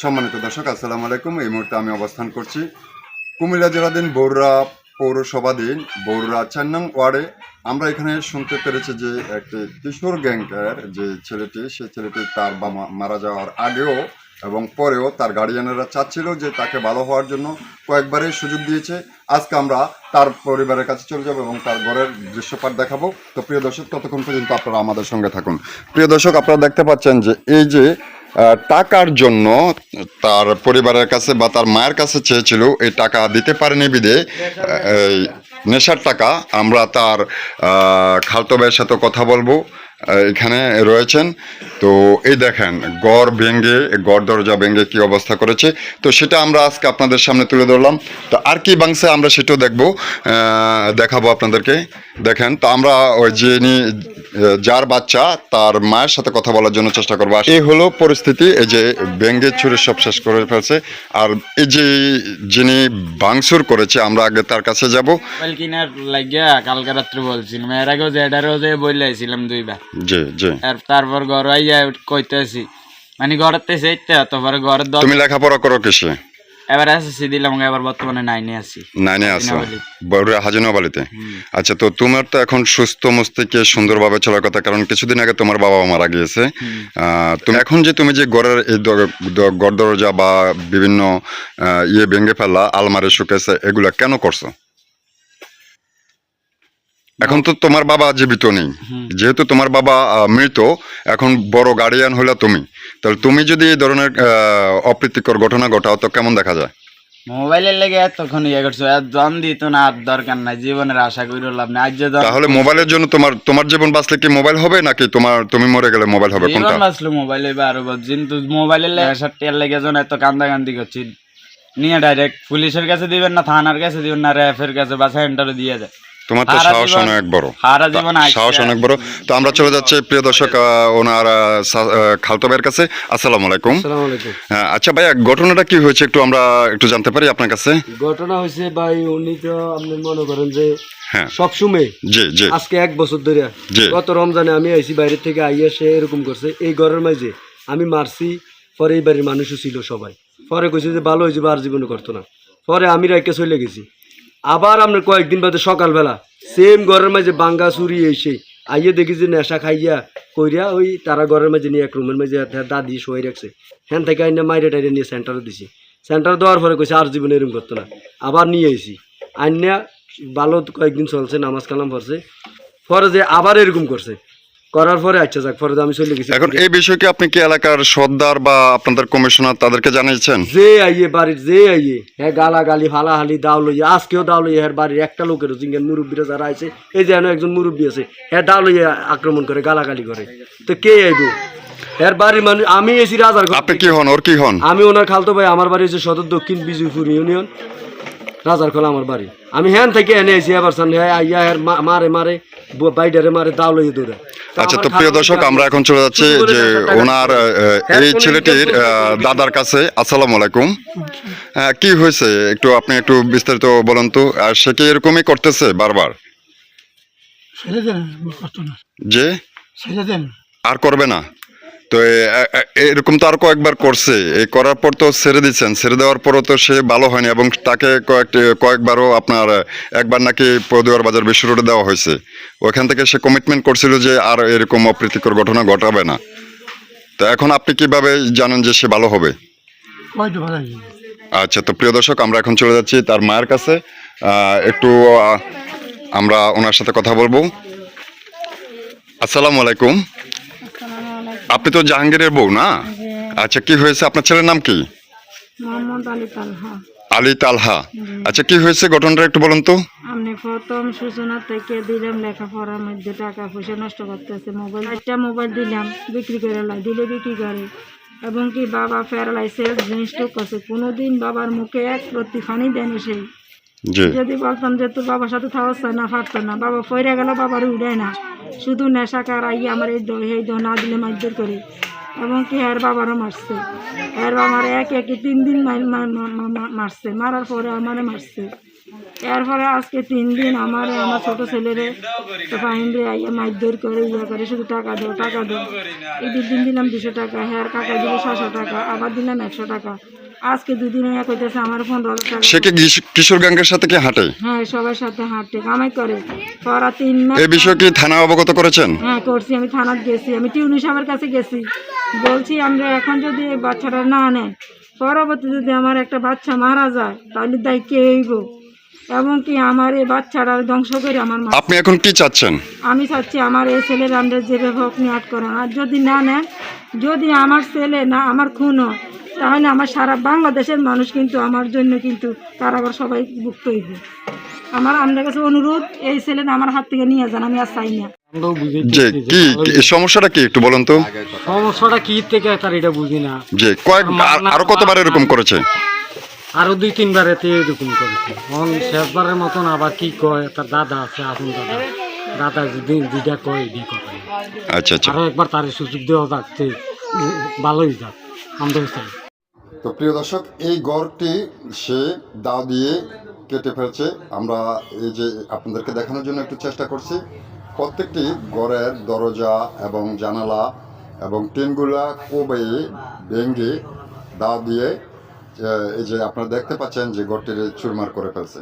সম্মানিত দর্শক, আসসালামু আলাইকুম। এই মুহূর্তে আমি অবস্থান করছি কুমিল্লা জেলাধীন বৌরা পৌরসভাধীন বৌরা চার নং ওয়ার্ডে। আমরা এখানে শুনতে পেরেছি যে একটি কিশোর গ্যাংকার যে ছেলেটি, সে ছেলেটি তার বাবা মারা যাওয়ার আগেও এবং পরেও তার গার্ডিয়ানেরা চাচ্ছিল যে তাকে ভালো হওয়ার জন্য কয়েকবারই সুযোগ দিয়েছে। আজকে আমরা তার পরিবারের কাছে চলে যাব এবং তার ঘরের দৃশ্যপাট দেখাবো। তো প্রিয় দর্শক, ততক্ষণ পর্যন্ত আপনারা আমাদের সঙ্গে থাকুন। প্রিয় দর্শক, আপনারা দেখতে পাচ্ছেন যে এই যে টাকার জন্য তার পরিবারের কাছে বা তার মায়ের কাছে চেয়েছিল, এই টাকা দিতে পারেনি বিদে। নেশার টাকা, আমরা তার খালতো ভাইয়ের সাথে কথা বলব। এখানে রয়েছেন। তো এই দেখেন গড় ভেঙ্গে গড় দরজা ভেঙ্গে কি অবস্থা করেছে। তো সেটা আমরা আজকে আপনাদের সামনে তুলে ধরলাম। তো আর কি বাংসে আমরা সেটাও দেখব আহ, দেখাবো আপনাদেরকে। দেখেন তো আমরা ওই যিনি যার বাচ্চা তার মায়ের সাথে কথা বলার জন্য চেষ্টা করব। এই হলো পরিস্থিতি এই যে ভেঙ্গে ছুঁড়ে সব শেষ করে ফেলছে। আর এই যে যিনি বাংসুর করেছে আমরা আগে তার কাছে যাব। কালকে রাত্রে বলছিলাম। এর আগেও যে এটারও যে বইলাইছিলাম দুইবার। জি জি। আর তারপর ঘর আইয়া কইতেছি মানে তারপরে ঘরের তুমি লেখাপড়া করো কিসে? এবার এসএসসি দিলাম এবার বর্তমানে নাইনে আছি। নাইনে আছো? হাজিনাবালি। হাজিনাবালিতে? আচ্ছা তো তোমার তো এখন সুস্থ মস্তিষ্কে সুন্দরভাবে চলার কথা কারণ কিছুদিন আগে তোমার বাবা মারা গিয়েছে। তুমি এখন যে তুমি যে গড়ের এই গড় দরজা বা বিভিন্ন ইয়ে ভেঙে ফেলা আলমারি শুকেছে এগুলা কেন করছ? এখন তো তোমার বাবা জীবিত নেই। যেহেতু তোমার বাবা মৃত এখন বড় গার্ডিয়ান হলে তুমি। তাহলে তুমি যদি এই ধরনের অপ্রীতিকর ঘটনা ঘটাও তো কেমন দেখা যায়? মোবাইলের লেগে এতক্ষণ ইয়ে করছ দম দিত না আর দরকার নাই জীবনের আশা করি লাভ নাই আজ তাহলে মোবাইলের জন্য তোমার তোমার জীবন বাঁচলে কি মোবাইল হবে নাকি তোমার তুমি মরে গেলে মোবাইল হবে কোনটা? জীবন বাঁচলো মোবাইলে বা আরও কিন্তু মোবাইলের লেগে লেগে এত করছি। নিয়ে ডাইরেক্ট পুলিশের কাছে দিবেন না থানার কাছে দিবেন না র্যাফের কাছে বা সেন্টারে দিয়ে যায় তোমার তো সাহস অনেক বড়। সাহস অনেক বড়। তো আমরা চলে যাচ্ছি প্রিয় দর্শক ওনার খালতো ভাইয়ের কাছে। আসসালামু আলাইকুম। আসসালামু আলাইকুম। হ্যাঁ, আচ্ছা ভাইয়া ঘটনাটা কি হয়েছে একটু আমরা একটু জানতে পারি আপনার কাছে? ঘটনা হয়েছে ভাই উনি তো আপনি মনে করেন যে হ্যাঁ। সবসময় জি জি। আজকে এক বছর ধরে জি। গত রমজানে আমি আইছি বাইরে থেকে আইয়া সে এরকম করছে। এই ঘরের মাঝে আমি মারছি পরে এই বাড়ির মানুষও ছিল সবাই। পরে কইছে যে ভালো হয়েছে আর জীবনে করতো না। পরে আমি রাইকে চলে গেছি। আবার আমরা কয়েকদিন বাদে সকালবেলা সেম ঘরের মাঝে বাঙ্গা চুরি এসে আইয়ে দেখি যে নেশা খাইয়া কইরা ওই তারা ঘরের মাঝে নিয়ে এক রুমের মাঝে দাদি শোয়াই রাখছে। হ্যান থেকে আইনে মাইরে টাইরে নিয়ে সেন্টারে দিছি। সেন্টার দেওয়ার পরে কইছে আর জীবনে এরকম করতো না। আবার নিয়ে আইছি। আইনা ভালো কয়েকদিন চলছে, নামাজ কালাম পড়ছে। পরে যে আবার এরকম করছে। করার পরে আচ্ছা যাক পরে আমি চলে গেছি। এখন এই বিষয়কে আপনি কি এলাকার সর্দার বা আপনাদের কমিশনার তাদেরকে জানিয়েছেন? যে আইয়ে বাড়ির যে আইয়ে হ্যাঁ গালা গালি হালাহালি দাও লইয়া আজকেও দাও লইয়া হ্যাঁ বাড়ির একটা লোকের জিঙ্গেন মুরব্বীরা যারা আছে এই যে এনে একজন মুরব্বী আছে হ্যাঁ দাও লইয়া আক্রমণ করে গালাগালি করে। তো কে আইব? এর বাড়ির মানুষ আমি এসি রাজার আপনি কি হন ওর কি হন? আমি ওনার খালতো ভাই আমার বাড়ি হচ্ছে সদর দক্ষিণ বিজয়পুর ইউনিয়ন রাজার খোলা আমার বাড়ি। আমি হ্যান থেকে এনে এসি এবার সামনে হ্যাঁ আইয়া হ্যাঁ মারে মারে বাইডারে মারে দাও লইয়ে দৌড়ে আচ্ছা তো প্রিয় দর্শক আমরা এখন চলে যাচ্ছি যে ওনার হ্যাঁ, এই ছেলেটির আহ, করতে দাদার কাছে আসসালামু আলাইকুম। হ্যাঁ, কি হয়েছে? একটু আপনি একটু বিস্তারিত বলুন তো। আর সে কি এরকমই করতেছে বারবার? ছেড়ে দেন যে? ছেড়ে দেন আর করবে না? তো এরকম তো আর কয়েকবার করছে। এই করার পর তো ছেড়ে দিচ্ছেন। ছেড়ে দেওয়ার পরও তো সে ভালো হয়নি এবং তাকে কয়েকটি, কয়েকবারও আপনার, একবার নাকি পদুয়ার বাজার বিশ্ব রোডে দেওয়া হয়েছে। ওখান থেকে সে কমিটমেন্ট করছিল যে আর এরকম অপ্রীতিকর ঘটনা ঘটাবে না। তো এখন আপনি কীভাবে জানেন যে সে ভালো হবে? আচ্ছা তো প্রিয় দর্শক, আমরা এখন চলে যাচ্ছি তার মায়ের কাছে। একটু আমরা ওনার সাথে কথা বলব। আসসালামু আলাইকুম। আপনি তো জাহাঙ্গীরের বউ না? আচ্ছা কি হয়েছে? আপনার ছেলের নাম কি? মোহাম্মদ আলী তালহা। আলী তালহা। আচ্ছা কি হয়েছে ঘটনাটা একটু বলুন তো? আপনি প্রথম সূচনা থেকে দিলাম লেখাপড়ার মধ্যে টাকা পয়সা নষ্ট করতেছে মোবাইল একটা মোবাইল দিলাম বিক্রি করে লাই দিলে বিক্রি করে। এবং কি বাবা প্যারালাইসিস জিনিসটা করছে। কোনোদিন বাবার মুখে এক প্রতি ফানি দেয়নি সেই যদি বলতাম যে তোর বাবার সাথে থাকছ না পারতো না। বাবা ফইরে গেল, বাবার উড়ায় না। শুধু নেশাকার আই আমার এই দই এই দই না দিলে মারধর করে। এবং কি এর বাবারও মারছে। এর বাবার এক একই তিন দিন মার- মার- মার- মার- মার- মারছে। মারার পরে আমারে মারছে। এরপরে আজকে তিন দিন আমার আমার ছোট ছেলেরে ফাইনরে মাইদর করে, ইয়া করে, শুধু টাকা দাও টাকা দাও। ঈদের দিন দিলাম দুশো টাকা হ্যাঁ কাকা দিল ছশো টাকা, আবার দিলাম একশো টাকা। আজকে দুদিন এক হইতেছে আমার পনেরো হাজার টাকা সে কি কিশোর গ্যাংয়ের সাথে কি হাঁটে? হ্যাঁ সবার সাথে হাঁটতে কামাই করে। পরা তিন মাস এ বিষয়ে কি থানা অবগত করেছেন? হ্যাঁ করছি আমি থানাত গেছি আমি টিউনি সাহেবের কাছে গেছি। বলছি আমরা এখন যদি বাচ্চাটা না নেয় পরবর্তী যদি আমার একটা বাচ্চা মারা যায় তাহলে দায় কে হইব? এবং কি আমার এই বাচ্চাটা ধ্বংস করে আমার মা আপনি এখন কি চাচ্ছেন? আমি চাচ্ছি আমার এই ছেলের আমরা যেভাবে নিয়ে আট করেন। আর যদি না নেন যদি আমার ছেলে না আমার খুন হয়, তাহলে আমার সারা বাংলাদেশের মানুষ কিন্তু আমার জন্য কিন্তু কারাগার সবাই ভুক্ত হইবে। আমার আপনার কাছে অনুরোধ এই ছেলে আমার হাত থেকে নিয়ে যান আমি আর চাই না। বুঝি যে কি কি- সমস্যাটা কি একটু বলুন তো? সমস্যাটা কি থেকে তার এটা বুঝি না। যে কয়েক আর- আরও কতবার এরকম করেছে? আরও দুই তিনবার এতে এরকম করেছে। এখন শেষবারের মতন আবার কি কয় তার দাদা আছে আসুন দাদা। দাদা যদি যেটা কয় এটি করে আচ্ছা আচ্ছা। আরও একবার তার সুযোগ দেওয়া যাচ্ছে ভালোই যাক। আমরাও চাই। তো প্রিয় দর্শক, এই গড়টি সে দা দিয়ে কেটে ফেলছে। আমরা এই যে আপনাদেরকে দেখানোর জন্য একটু চেষ্টা করছি। প্রত্যেকটি গড়ের দরজা এবং জানালা এবং টিনগুলা কোবে ভেঙে দা দিয়ে এই যে আপনারা দেখতে পাচ্ছেন যে গড়টির চুরমার করে ফেলছে।